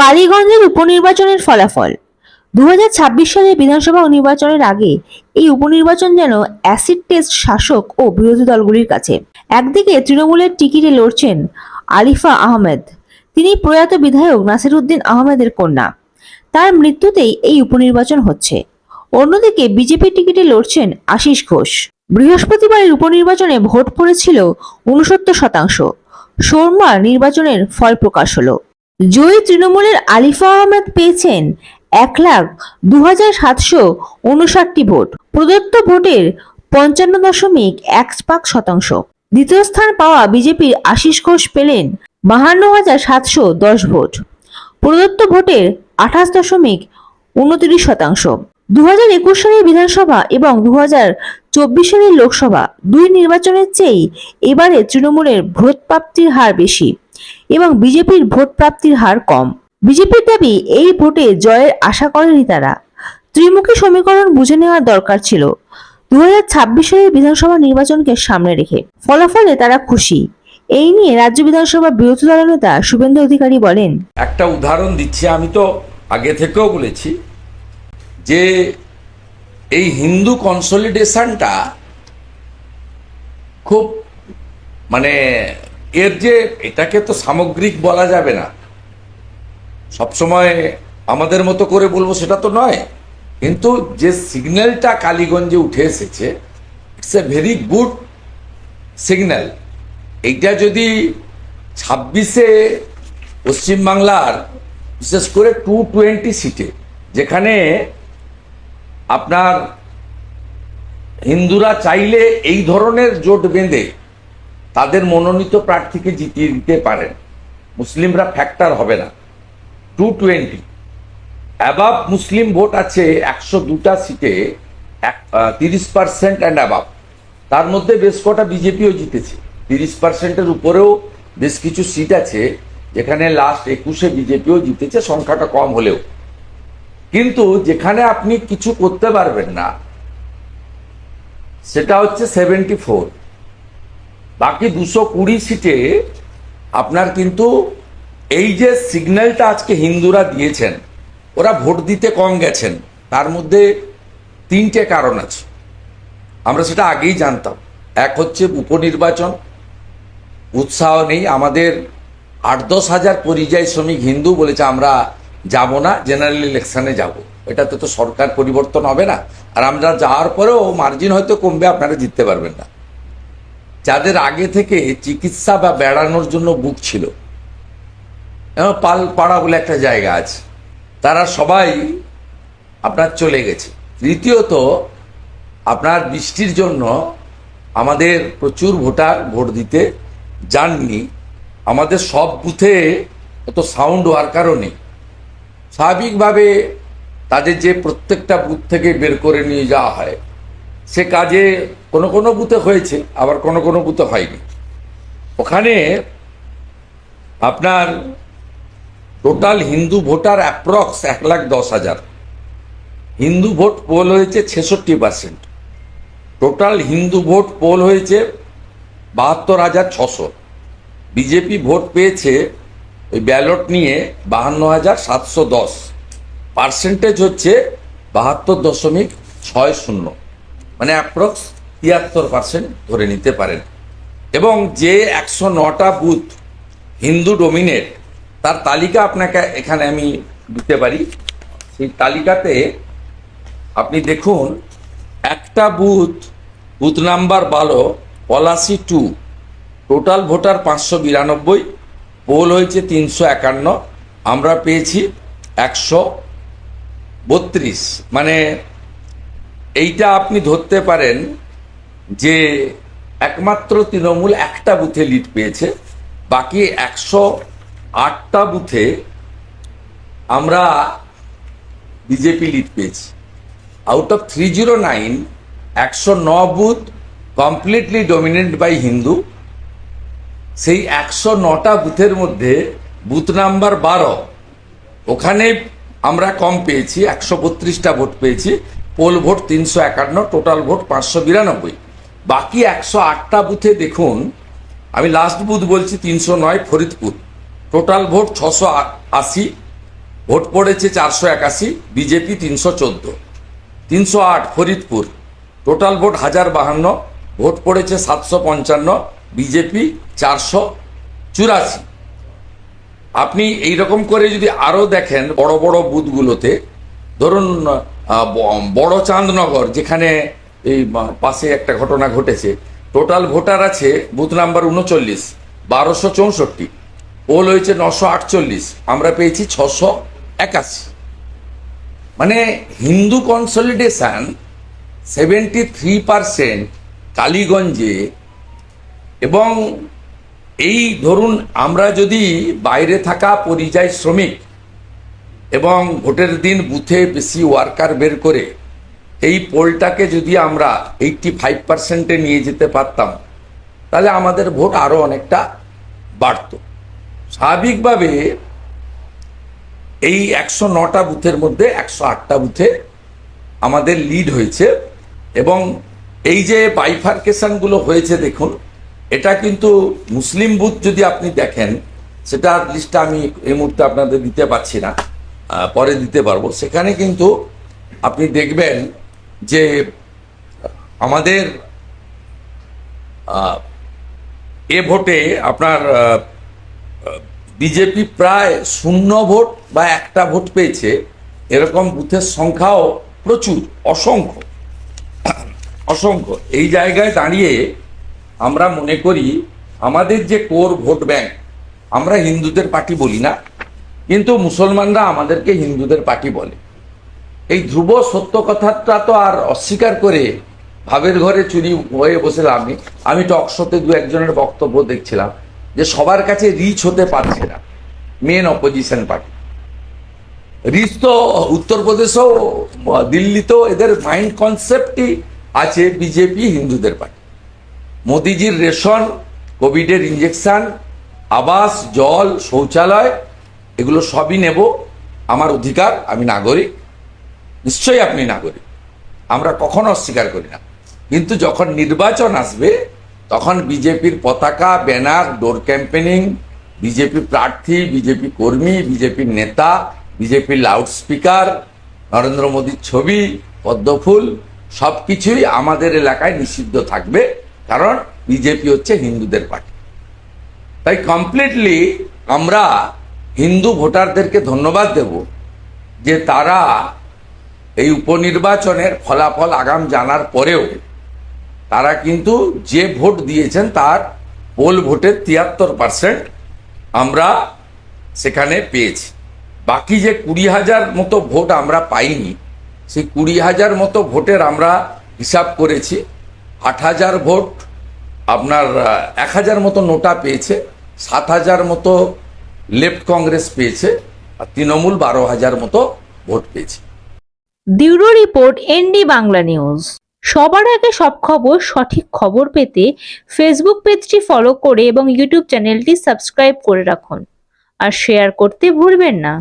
কালীগঞ্জের উপনির্বাচনের ফলাফল। দু সালের বিধানসভা নির্বাচনের আগে এই উপনির্বাচন যেন অ্যাসিড টেস্ট শাসক ও বিরোধী দলগুলির কাছে। একদিকে তৃণমূলের টিকিটে লড়ছেন আলিফা আহমেদ। তিনি প্রয়াত বিধায়ক নাসিরুদ্দিন আহমেদের কন্যা। তার মৃত্যুতেই এই উপনির্বাচন হচ্ছে। অন্যদিকে বিজেপির টিকিটে লড়ছেন আশিস ঘোষ। বৃহস্পতিবারের উপনির্বাচনে ভোট পড়েছিল উনসত্তর শতাংশ। সোমবার নির্বাচনের ফল প্রকাশ হলো। জয়ী তৃণমূলের আলিফা আহমেদ পেয়েছেন এক লাখ দু হাজার সাতশো উনষাটটি ভোট। প্রদত্ত ভোটের পঞ্চান্ন দশমিক এক পাক শতাংশ। দ্বিতীয় স্থান পাওয়া বিজেপির আশিস ঘোষ পেলেন বাহান্ন হাজার সাতশো দশ ভোট। প্রদত্ত ভোটের আঠাশ দশমিক উনত্রিশ শতাংশ। দু হাজার একুশ সালের বিধানসভা এবং দু হাজার চব্বিশ সালের লোকসভা দুই নির্বাচনের চেয়েই এবারে তৃণমূলের ভোট প্রাপ্তির হার বেশি। এবং বিজেপির ভোট প্রাপ্তির হার কম। বিজেপির দাবি, এই ভোটে জয়ের আশা করেনি তারা। ত্রিমুখী সমীকরণ বুঝে নেওয়ার দরকার ছিল। দু হাজার ছাব্বিশ সালের বিধানসভা নির্বাচনকে সামনে রেখে। ফলাফলে তারা খুশি। এই নিয়ে রাজ্য বিধানসভা বিরোধী দলনেতা শুভেন্দু অধিকারী বলেন, একটা উদাহরণ দিচ্ছি, আমি তো আগে থেকেও বলেছি যে এই হিন্দু কনসলিডেশনটা খুব মানে এর যে এটাকে তো সামগ্রিক বলা যাবে না। সবসময় আমাদের মতো করে বলব সেটা তো নয়। কিন্তু যে সিগন্যালটা কালীগঞ্জে উঠে এসেছে it's a very good signal এইটা যদি ছাব্বিশে পশ্চিমবাংলার, বিশেষ করে টু টোয়েন্টি সিটে, যেখানে আপনার হিন্দুরা চাইলে এই ধরনের জোট বেঁধে তাদের মনোনীত প্রার্থীকে জিতিয়ে দিতে পারেন। মুসলিমরা ফ্যাক্টর হবে না। টু টোয়েন্টি অ্যাবাব মুসলিম ভোট আছে একশো দুটা সিটে, এক তিরিশ পার্সেন্ট অ্যান্ড অ্যাবাব তার মধ্যে বেশ কটা বিজেপিও জিতেছে। তিরিশ পার্সেন্টের উপরেও বেশ কিছু সিট আছে, যেখানে লাস্ট একুশে বিজেপিও জিতেছে, সংখ্যাটা কম হলেও। কিন্তু যেখানে আপনি কিছু করতে পারবেন না, সেটা হচ্ছে সেভেন্টি ফোর বাকি দুশো কুড়ি সিটে আপনার কিন্তু এই যে সিগন্যালটা আজকে হিন্দুরা দিয়েছেন, ওরা ভোট দিতে কম গেছেন, তার মধ্যে তিনটে কারণ আছে। আমরা সেটা আগেই জানতাম। এক হচ্ছে উপনির্বাচন, উৎসাহ নেই, আমাদের আট দশ হাজার পরিযায়ী শ্রমিক হিন্দু বলেছে, আমরা যাব না, জেনারেল ইলেকশনে যাব। এটাতে তো সরকার পরিবর্তন হবে না। আর আমরা যাওয়ার পরেও মার্জিন হয়তো কমবে, আপনারা জিততে পারবেন না। যাদের আগে থেকে চিকিৎসা বা বেড়ানোর জন্য বুক ছিল। এবং পালপাড়া বলে একটা জায়গা আছে। তারা সবাই আপনার চলে গেছে। দ্বিতীয়ত, আপনার বৃষ্টির জন্য আমাদের প্রচুর ভোটার ভোট দিতে যাননি। আমাদের সব বুথে অত সাউন্ড হওয়ার কারণে স্বাভাবিকভাবে তাদের যে প্রত্যেকটা বুথ থেকে বের করে নিয়ে যাওয়া হয় সে কাজে কোনো কোনো বুথে হয়েছে, আবার কোনো কোনো বুথে হয়নি। ওখানে আপনার টোটাল হিন্দু ভোটার অ্যাপ্রক্স এক লাখ দশ হাজার। হিন্দু ভোট পোল হয়েছে ছেষট্টি percent total Hindu vote poll হয়েছে বাহাত্তর হাজার ছশো। বিজেপি ভোট পেয়েছে ওই ব্যালট নিয়ে বাহান্ন হাজার সাতশো দশ। পার্সেন্টেজ হচ্ছে বাহাত্তর দশমিক ছয় শূন্য। মানে অ্যাপ্রক্স তিয়াত্তর পার্সেন্ট ধরে নিতে পারেন। এবং যে একশো নটা বুথ হিন্দু ডোমিনেট তার তালিকা আপনাকে এখানে আমি দিতে পারি। সেই তালিকাতে আপনি দেখুন, একটা বুথ বুথ নাম্বার বারো পলাশি টু টোটাল ভোটার পাঁচশো বিরানব্বই, পোল হয়েছে তিনশো একান্ন, আমরা পেয়েছি একশো বত্রিশ। মানে এইটা আপনি ধরতে পারেন যে একমাত্র তৃণমূল একটা বুথে লিড পেয়েছে, বাকি একশো আটটা বুথে আমরা বিজেপি লিড পেয়েছি। Out of three zero nine একশো ন booth completely dominate by Hindu সেই একশো নটা বুথের মধ্যে বুথ নাম্বার বারো, ওখানে আমরা কম পেয়েছি, একশো বত্রিশটা ভোট পেয়েছি। পোল ভোট তিনশো একান্ন, টোটাল ভোট পাঁচশো বিরানব্বই। বাকি একশো আটটা বুথে দেখুন, আমি লাস্ট বুথ বলছি তিনশো নয় ফরিদপুর। টোটাল ভোট ছশো আশি, ভোট পড়েছে চারশো একাশি, বিজেপি তিনশো চোদ্দ। তিনশো আট ফরিদপুর, টোটাল ভোট হাজার বাহান্ন, ভোট পড়েছে সাতশো পঞ্চান্ন, বিজেপি চারশো চুরাশি। আপনি এই রকম করে যদি আরও দেখেন বড় বড় বুথগুলোতে, ধরুন বড় চাঁদনগর যেখানে এই পাশে একটা ঘটনা ঘটেছে। টোটাল ভোটার আছে বুথ নাম্বার উনচল্লিশ, বারোশো চৌষট্টি। পোল হয়েছে নশো আটচল্লিশ, আমরা পেয়েছি ছশো একাশি। মানে Hindu consolidation seventy three percent কালীগঞ্জে এবং এই ধরুন আমরা যদি বাইরে থাকা পরিযায়ী শ্রমিক এবং ভোটের দিন বুথে বেশি ওয়ার্কার বের করে এই পোলটাকে যদি আমরা এইটটি ফাইভ পার্সেন্টে নিয়ে যেতে পারতাম, তাহলে আমাদের ভোট আরও অনেকটা বাড়ত। স্বাভাবিকভাবে এই একশো নটা বুথের মধ্যে একশো আটটা বুথে আমাদের লিড হয়েছে এবং এই যে বাইফার্কেশনগুলো হয়েছে দেখুন, এটা কিন্তু মুসলিম বুথ যদি আপনি দেখেন, সেটার লিস্টটা আমি এই মুহূর্তে আপনাদের দিতে পারছি না। পরে দিতে পারব। সেখানে কিন্তু আপনি দেখবেন যে আমাদের এ ভোটে আপনার বিজেপি প্রায় শূন্য ভোট বা একটা ভোট পেয়েছে। এরকম বুথের সংখ্যাও প্রচুর, অসংখ্য। অসংখ্য। এই জায়গায় দাঁড়িয়ে আমরা মনে করি আমাদের যে কোর ভোট ব্যাংক, আমরা হিন্দুদের পার্টি বলি না। কিন্তু মুসলমানরা আমাদেরকে হিন্দুদের পার্টি বলে। এই ধ্রুব সত্য কথাটা তো আর অস্বীকার করে ভাবের ঘরে চুরি হয়ে বসে লাভ নেই। আমি টকশোতে দু একজনের বক্তব্য দেখছিলাম যে সবার কাছে রিচ হতে পারছে না মেন অপোজিশন পার্টি রিচ তো উত্তরপ্রদেশেও দিল্লিতেও এদের মাইন্ড কনসেপ্টই আছে বিজেপি হিন্দুদের পার্টি মোদিজির রেশন, কোভিডের ইঞ্জেকশন আবাস, জল, শৌচালয় এগুলো সবই নেব। আমার অধিকার, আমি নাগরিক। নিশ্চয়ই আপনি নাগরিক। আমরা কখনো অস্বীকার করি না। কিন্তু যখন নির্বাচন আসবে, তখন বিজেপির পতাকা, ব্যানার, ডোর ক্যাম্পেনিং, বিজেপি প্রার্থী, বিজেপি কর্মী, বিজেপির নেতা, বিজেপির লাউডস্পিকার, নরেন্দ্র মোদীর ছবি, পদ্মফুল সব কিছুই আমাদের এলাকায় নিষিদ্ধ থাকবে। কারণ বিজেপি হচ্ছে হিন্দুদের পার্টি। তাই কমপ্লিটলি আমরা হিন্দু ভোটারদেরকে ধন্যবাদ দেব যে তারা এই উপনির্বাচনের ফলাফল আগাম জানার পরেও তারা কিন্তু যে ভোট দিয়েছেন তার পোল ভোটের তিয়াত্তর পার্সেন্ট আমরা সেখানে পেয়েছি। বাকি যে কুড়ি হাজার মতো ভোট আমরা পাইনি, সেই কুড়ি হাজার মতো ভোটের আমরা হিসাব করেছি। আট হাজার ভোট আপনার এক হাজার মতো নোটা পেয়েছে, সাত হাজার মতো লেফট কংগ্রেস পেয়েছে আর তৃণমূল বারো হাজার মতো ভোট পেয়েছে। Bureau report ND Bangla news. সবার আগে সব খবর, সঠিক খবর পেতে ফেসবুক পেজটি ফলো করে এবং ইউটিউব চ্যানেলটি সাবস্ক্রাইব করে রাখুন। আর শেয়ার করতে ভুলবেন না।